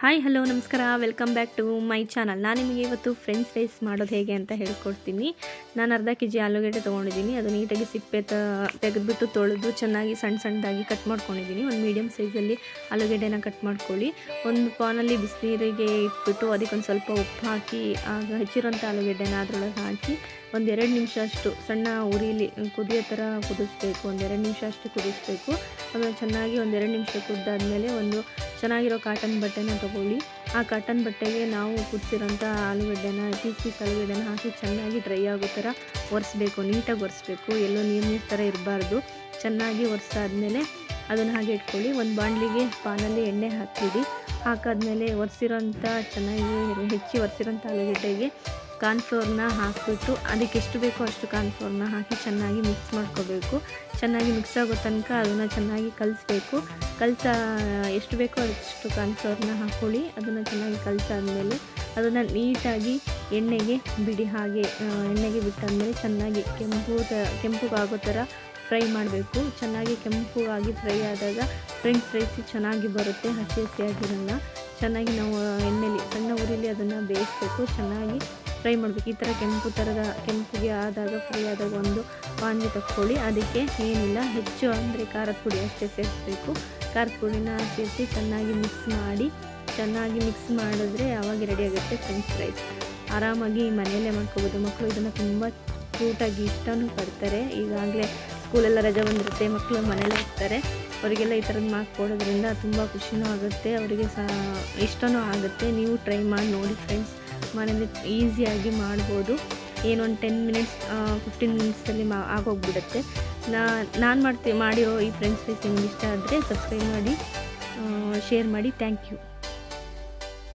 Hi hello ನಮಸ್ಕಾರ. Welcome back to my channel ನಾನು ನಿಮಗೆ ಇವತ್ತು ಫ್ರೆಂಚ್ ಫ್ರೈಸ್ ಮಾಡೋದು ಹೇಗೆ ಅಂತ ಹೇಳ್ಕೊಡ್ತೀನಿ. ನಾನು ಅರ್ಧ ಕೆ ಜಿ ಆಲೂಗಡ್ಡೆ ತೊಗೊಂಡಿದ್ದೀನಿ. ಅದು ನೀಟಾಗಿ ಸಿಪ್ಪೆ ತ, ತೆಗೆದುಬಿಟ್ಟು ತೊಳೆದು ಚೆನ್ನಾಗಿ ಸಣ್ಣ ಸಣ್ಣದಾಗಿ ಕಟ್ ಮಾಡ್ಕೊಂಡಿದ್ದೀನಿ. ಒಂದು ಮೀಡಿಯಮ್ ಸೈಜಲ್ಲಿ ಆಲೂಗಡ್ಡೆನ ಕಟ್ ಮಾಡ್ಕೊಳ್ಳಿ. ಒಂದು ಪಾನಲ್ಲಿ ಬಿಸಿನೀರಿಗೆ ಇಟ್ಬಿಟ್ಟು ಅದಕ್ಕೊಂದು ಸ್ವಲ್ಪ ಉಪ್ಪು ಹಾಕಿ, ಆಗ ಹೆಚ್ಚಿರೋಂಥ ಆಲೂಗಡ್ಡೆನ ಅದರೊಳಗೆ ಹಾಕಿ ಒಂದೆರಡು ನಿಮಿಷ ಅಷ್ಟು ಸಣ್ಣ ಉರಿಲಿ, ಕುದಿಯೋ ಥರ ಕುದಿಸ್ಬೇಕು. ಒಂದೆರಡು ನಿಮಿಷ ಅಷ್ಟು ಕುದಿಸ್ಬೇಕು. ಆಮೇಲೆ ಚೆನ್ನಾಗಿ ಒಂದೆರಡು ನಿಮಿಷ ಕುದ್ದಾದಮೇಲೆ ಒಂದು ಚೆನ್ನಾಗಿರೋ ಕಾಟನ್ ಬಟ್ಟೆನ ತಗೊಳ್ಳಿ. ಆ ಕಾಟನ್ ಬಟ್ಟೆಗೆ ನಾವು ಕುದಿಸಿರೋಂಥ ಆಲೂಗಡ್ಡೆನ ಪೀಸ್ ಪೀಸ್ ಆಲೂಗಡ್ಡೆನ ಹಾಕಿ ಚೆನ್ನಾಗಿ ಡ್ರೈ ಆಗೋ ಥರ ಒರೆಸ್ಬೇಕು, ನೀಟಾಗಿ ಒರೆಸ್ಬೇಕು. ಎಲ್ಲೋ ನೀರು ನೀರು ಥರ ಇರಬಾರ್ದು. ಚೆನ್ನಾಗಿ ಒರೆಸಾದ್ಮೇಲೆ ಅದನ್ನು ಹಾಗೆ ಇಟ್ಕೊಳ್ಳಿ. ಒಂದು ಬಾಣಲಿಗೆ ಪಾನಲ್ಲಿ ಎಣ್ಣೆ ಹಾಕ್ತೀವಿ ಹಾಕಾದ್ಮೇಲೆ ಒರೆಸಿರೋಂಥ ಚೆನ್ನಾಗಿ ಹೆಚ್ಚಿ ಒರೆಸಿರೋಂಥ ಆಲೂಗಡ್ಡೆಗೆ ಕಾರ್ನ್ಫ್ಲೋರ್ನ ಹಾಕಿಬಿಟ್ಟು ಅದಕ್ಕೆ ಎಷ್ಟು ಬೇಕೋ ಅಷ್ಟು ಕಾರ್ನ್ಫ್ಲೋರ್ನ ಹಾಕಿ ಚೆನ್ನಾಗಿ ಮಿಕ್ಸ್ ಮಾಡ್ಕೋಬೇಕು. ಚೆನ್ನಾಗಿ ಮಿಕ್ಸ್ ಆಗೋ ತನಕ ಅದನ್ನು ಚೆನ್ನಾಗಿ ಕಲಿಸ್ಬೇಕು. ಕಲಸ ಎಷ್ಟು ಬೇಕೋ ಅಷ್ಟು ಕಾರ್ನ್ಫ್ಲೋರ್ನ ಹಾಕ್ಕೊಳ್ಳಿ ಅದನ್ನು ಚೆನ್ನಾಗಿ ಕಲಸಾದ್ಮೇಲೆ ಅದನ್ನು ನೀಟಾಗಿ ಎಣ್ಣೆಗೆ ಬಿಡಿ ಹಾಗೆ ಎಣ್ಣೆಗೆ ಬಿಟ್ಟಾದಮೇಲೆ ಚೆನ್ನಾಗಿ ಕೆಂಪು ಕೆಂಪುಗಾಗೋ ಥರ ಫ್ರೈ ಮಾಡಬೇಕು. ಚೆನ್ನಾಗಿ ಕೆಂಪುಗಾಗಿ ಫ್ರೈ ಆದಾಗ ಫ್ರೆಂಚ್ ಫ್ರೈಸ್ ಚೆನ್ನಾಗಿ ಬರುತ್ತೆ, ಹಸಿ ಹಸಿಯಾಗಿರಲ್ಲ. ಚೆನ್ನಾಗಿ ನಾವು ಎಣ್ಣೆಲಿ, ಸಣ್ಣ ಊರಿಲಿ ಅದನ್ನು ಬೇಯಿಸ್ಬೇಕು. ಚೆನ್ನಾಗಿ ಫ್ರೈ ಮಾಡಬೇಕು. ಈ ಥರ ಕೆಂಪು ಥರದ ಕೆಂಪಿಗೆ ಆದಾಗ ಫ್ರೈ ಆದಾಗ ಒಂದು ಪಾನಿಗೆ ತಕ್ಕೊಳ್ಳಿ. ಅದಕ್ಕೆ ಏನಿಲ್ಲ, ಹೆಚ್ಚು ಅಂದರೆ ಖಾರದ ಪುಡಿ ಅಷ್ಟೇ ಸೇರಿಸ್ಬೇಕು ಖಾರದ ಪುಡಿನ ಸೇರಿಸಿ ಚೆನ್ನಾಗಿ ಮಿಕ್ಸ್ ಮಾಡಿ, ಚೆನ್ನಾಗಿ ಮಿಕ್ಸ್ ಮಾಡಿದ್ರೆ ಆವಾಗ ರೆಡಿ ಆಗುತ್ತೆ ಫ್ರೆಂಚ್ ಫ್ರೈಸ್ ಆರಾಮಾಗಿ ಮನೆಯಲ್ಲೇ ಮಾಡ್ಕೋಬೋದು. ಮಕ್ಕಳು ಇದನ್ನು ತುಂಬ ಕ್ಯೂಟಾಗಿ ಇಷ್ಟನೂ ಪಡ್ತಾರೆ. ಈಗಾಗಲೇ ಸ್ಕೂಲೆಲ್ಲ ರಜೆ ಬಂದಿರುತ್ತೆ ಮಕ್ಕಳು ಮನೆಯಲ್ಲೇ ಇರ್ತಾರೆ. ಅವರಿಗೆಲ್ಲ ಈ ಥರದ್ದು ಮಾಡಿಕೊಡೋದ್ರಿಂದ ತುಂಬ ಖುಷಿನೂ ಆಗುತ್ತೆ. ಅವರಿಗೆ ಸಹ ಇಷ್ಟನೂ ಆಗುತ್ತೆ. ನೀವು ಟ್ರೈ ಮಾಡಿ ನೋಡಿ ಫ್ರೆಂಡ್ಸ್ ಮನೇಲಿ ಈಸಿಯಾಗಿ ಮಾಡ್ಬೋದು. ಏನೊಂದು ಟೆನ್ ಮಿನಿಟ್ಸ್ ಫಿಫ್ಟೀನ್ ಮಿನಿಟ್ಸಲ್ಲಿ ಮಾ, ಆಗೋಗ್ಬಿಡುತ್ತೆ. ನಾನು ಮಾಡ್ತೀನಿ ಮಾಡಿರೋ ಈ ಫ್ರೆಂಡ್ಸ್ ಫ್ರೈಸ್ ನಿಮ್ಗೆ ಇಷ್ಟ ಆದರೆ ಸಬ್ಸ್ಕ್ರೈಬ್ ಮಾಡಿ ಶೇರ್ ಮಾಡಿ. Thank you